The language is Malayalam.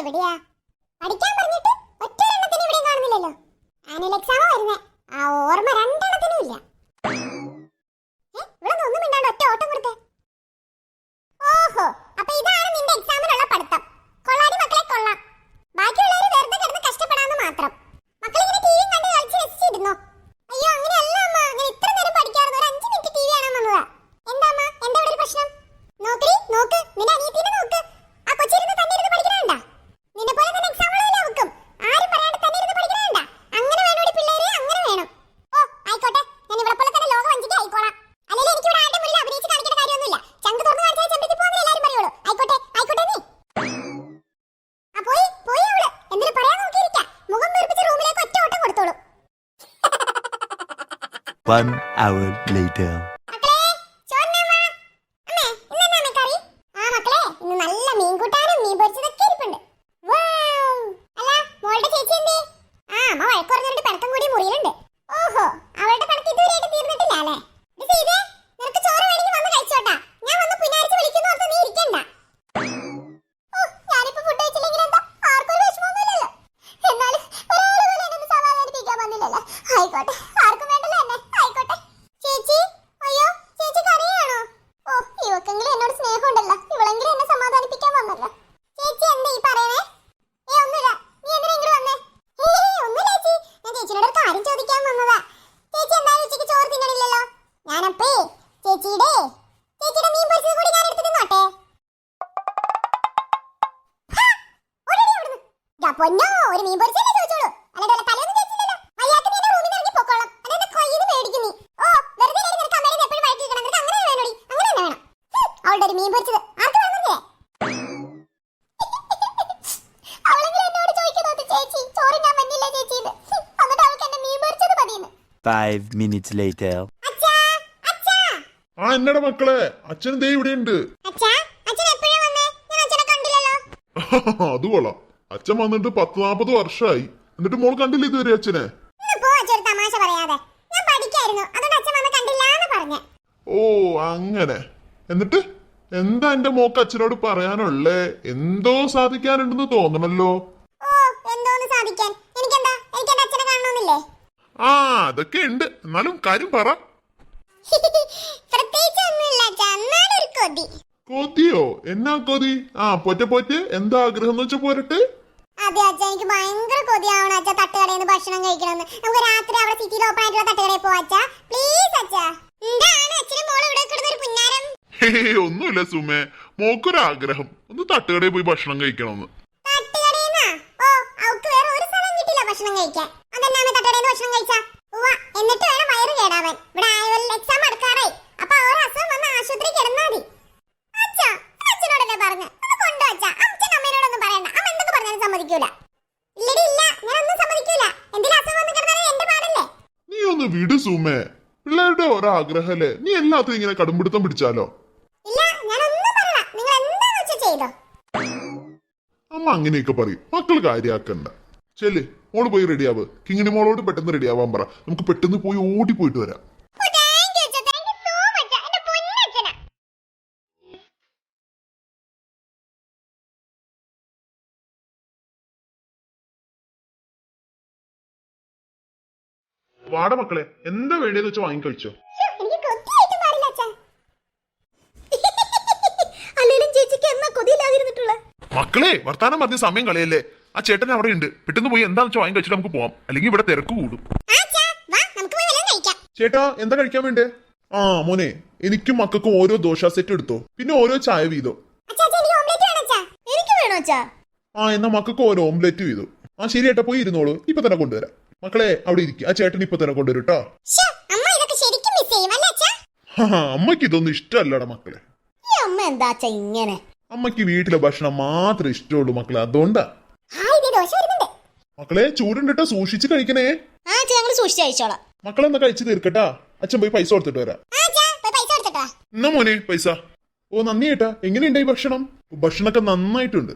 എവിടെയാ? പഠിക്കാൻ പറഞ്ഞിട്ട് ഒറ്റ എണ്ണത്തിന് ഇവിടെ കാണുന്നില്ലല്ലോ. ആനുവൽ എക്സാമോ വരുന്നേ. ആ ഓർമ്മ രണ്ടെണ്ണത്തിനും One hour later. മക്കളെ ചോറിനമ്മ അമ്മേ ഇന്നെന്നാ അമ്മേ കറി ആ മക്കളെ ഇന്ന് നല്ല മീൻ കൂട്ടാനും മീൻ പൊരിച്ചതൊക്കെ ഇരിപ്പുണ്ട് വൗ! അല്ല മോളുടെ ചേച്ചി എന്തേ ആ അമ്മ വഴക്ക് പറഞ്ഞിട്ട് പിണക്കം കൂടി മുറിയിലുണ്ട് ഓഹോ അവളുടെ പിണക്ക് ഇതുവരെയായിട്ട് തീർന്നിട്ടില്ല അല്ലേ ഇത് ചെയ്തേ നിനക്ക് ചോറ് വേണമെങ്കിൽ വന്ന് കഴിച്ചോട്ടാ ഞാൻ വന്ന് പുനാരിച്ച് വിളിക്കുന്നു ഓർത്ത് നീ ഇരിക്കണ്ട ഓ, ഞാനിപ്പോ ഫുഡ് കഴിച്ചില്ലെങ്കിൽ എന്താ ആർക്കും ഒരു വിഷമമൊന്നുമില്ലല്ലോ എന്നാലും ഒരാൾ പോലും എന്നെ ഒന്ന് സമാധാനിപ്പിക്കാൻ വന്നില്ലല്ലോ ആയിക്കോട്ടെ ആർക്കും വേണ്ടല്ലോ എന്നെ ആയിക്കോട്ടെ ചേച്ചി അയ്യോ ചേച്ചി കരയാണോ ഓ ഇവക്കെങ്കിലും എന്നോട് സ്നേഹമുണ്ടല്ലോ ഇവളെങ്കിലും എന്നെ സമാധാനിപ്പിക്കാൻ വന്നല്ലോ ചേച്ചി എന്താ ഈ പറയണേ ഏ ഒന്നുമില്ല നീ എന്തിനാ ഇങ്ങോട്ട് വന്നേ ഏയ് ഒന്നുമില്ല ചേച്ചി ഞാൻ ചേച്ചിയോട് ഒരു കാര്യം ചോദിക്കാൻ വന്നതാ ചേച്ചി എന്തായാലും ഉച്ചയ്ക്ക് ചോറ് തിന്നണില്ലല്ലോ ഞാനപ്പേ ചേച്ചിയുടെ. ചേച്ചിയുടെ മീൻ പൊരിച്ചത് കൂടി ഞാൻ എടുത്ത് തിന്നോട്ടെ പൊന്നോ ഒരു മീൻ പൊരിച്ചല്ലേ ചോദിച്ചോളൂ. അല്ലാതെ തലയൊന്നും ചേച്ചില്ലല്ലോ വയ്യാത്ത മീനെ റൂമിൽ നിന്ന് ഇറങ്ങി പൊക്കോളാം മേടിക്കും നീ ഓ വെറുതെ നിനക്ക് അമ്മേനെ എപ്പോഴും വഴക്കി കിടക്കണം വേണോടി? അങ്ങനെ തന്നെ വേണം. അവളുടെ ഒരു മീൻ പൊരിച്ചത്. ആർക്ക് വേണമെന്നില്ലേ അവളെങ്കിലും എന്നോട് ചോദിക്കുന്നത് ചേച്ചി. ചോറ് ഞാൻ മഞ്ഞില്ല ചേച്ചി എന്നിട്ട് അവൾക്ക് എന്നെ മീൻ പൊരിച്ചത് മതിയെന്ന്. Five minutes later. ആ എന്നടെ മക്കളെ? അച്ഛൻ ദേ ഇവിടെ ഉണ്ട് അത് കൊള്ളാം. അച്ഛൻ വന്നിട്ട് പത്ത് നാപ്പത് വർഷമായി എന്നിട്ട് മോൾ കണ്ടില്ല ഇതുവരെ അച്ഛനെ? ഓ അങ്ങനെ. എന്നിട്ട്? എന്താ എന്റെ മോക്ക് അച്ഛനോട് പറയാനുള്ളേ? എന്തോ സാധിക്കാനുണ്ടെന്ന് തോന്നണല്ലോ. ആ അതൊക്കെ ഉണ്ട്. എന്നാലും കാര്യം പറ. ഒന്നുമില്ല ഒരു കൊതി. കൊതിയോ? എന്നാ കൊതി? ആ പൊറ്റ പൊറ്റ്. എന്താ ആഗ്രഹം എന്ന് വെച്ചാ പോരട്ടെ. അതെ അച്ഛാ എനിക്ക് ഭയങ്കര കൊതിയാവണം അച്ഛാ തട്ടുകടയിൽ നിന്ന് ഭക്ഷണം കഴിക്കണമെന്ന്. നമുക്ക് രാത്രി അവിടെ സിറ്റിയിൽ ഓപ്പൺ ആയിട്ടുള്ള തട്ടുകടയിൽ പോവാ അച്ഛാ. പ്ലീസ് അച്ഛാ. എന്താണ് അച്ഛനും മോളും ഇവിടെ കിടന്ന ഒരു പുന്നാരം? ഒന്നുമില്ല സുമേ. മോക്കൊരാഗ്രഹം. ഒന്ന് തട്ടുകടയിൽ പോയി ഭക്ഷണം കഴിക്കണമെന്ന്. ഭക്ഷണം കഴിക്കാൻ. അതെന്നാമേ തട്ടുകടയിൽ നിന്ന് ഭക്ഷണം കഴിച്ചാ? എന്നിട്ട് വേണം വയറ് കേടാവാൻ. ഇവിടെ ആനുവൽ വിട് സൂമേ. പിള്ളേരുടെ ഓരോ ആഗ്രഹല്ലേ? നീ എല്ലാത്തിനും ഇങ്ങനെ കടുംപിടുത്തം പിടിച്ചാലോ? അമ്മ അങ്ങനെയൊക്കെ പറയും. മക്കൾ കാര്യാക്കണ്ട. ചെൽ മോൾ പോയി റെഡിയാവ് കിങ്ങിണി മോളോട് പെട്ടെന്ന് റെഡിയാവാൻ പറ. നമുക്ക് പെട്ടെന്ന് പോയി ഓടി പോയിട്ട് വരാം. വാട മക്കളെ എന്താ വേണ്ടിയെന്ന് വെച്ചാൽ വാങ്ങിക്കഴിച്ചോ മക്കളെ വർത്താനം പറഞ്ഞ സമയം കളയല്ലേ. ആ ചേട്ടൻ അവിടെ ഉണ്ട് പെട്ടെന്ന് പോയി എന്താണെന്ന് വെച്ചാൽ വാങ്ങിക്കഴിച്ചിട്ട് നമുക്ക് പോവാം. അല്ലെങ്കിൽ ഇവിടെ തിരക്ക് കൂടും. ചേട്ടാ എന്താ കഴിക്കാൻ വേണ്ടേ? ആ മോനെ എനിക്കും മക്കൾക്കും ഓരോ ദോശ സെറ്റ് എടുത്തോ. പിന്നെ ഓരോ ചായ വീതോ. ആ എന്നാ മക്കൾക്ക് ഓരോ ഓംലെറ്റ് വീതോ. ആ ശരി ഏട്ടാ പോയി ഇരുന്നോളൂ. ഇപ്പൊ തന്നെ കൊണ്ടുവരാം. മക്കളെ അവിടെ ഇരിക്കും. ആ ചേട്ടൻ ഇപ്പൊ തന്നെ കൊണ്ടുവരും കേട്ടോ അമ്മ ഇതൊക്കെ ശരിക്കും മിസ് ചെയ്യും അല്ലേ അമ്മയ്ക്ക് ഇതൊന്നും ഇഷ്ടമല്ലടാ മക്കളെ. അമ്മ എന്താ ഇങ്ങനെ? അമ്മയ്ക്ക് വീട്ടിലെ ഭക്ഷണം മാത്രം ഇഷ്ടമുള്ളൂ മക്കളെ അതുകൊണ്ടാ. മക്കളെ ചൂടുണ്ടിട്ടോ സൂക്ഷിച്ച് കഴിക്കണേ. സൂക്ഷിച്ച് കഴിച്ചോളാം. മക്കളെന്നാ കഴിച്ചു തീർക്കട്ടാ. അച്ഛൻ പോയി പൈസ കൊടുത്തിട്ട് വരാം. എന്നാ മോനെ പൈസ? ഓ നന്ദി ഏട്ടാ. എങ്ങനെയുണ്ടായി ഭക്ഷണം? ഭക്ഷണമൊക്കെ നന്നായിട്ടുണ്ട്.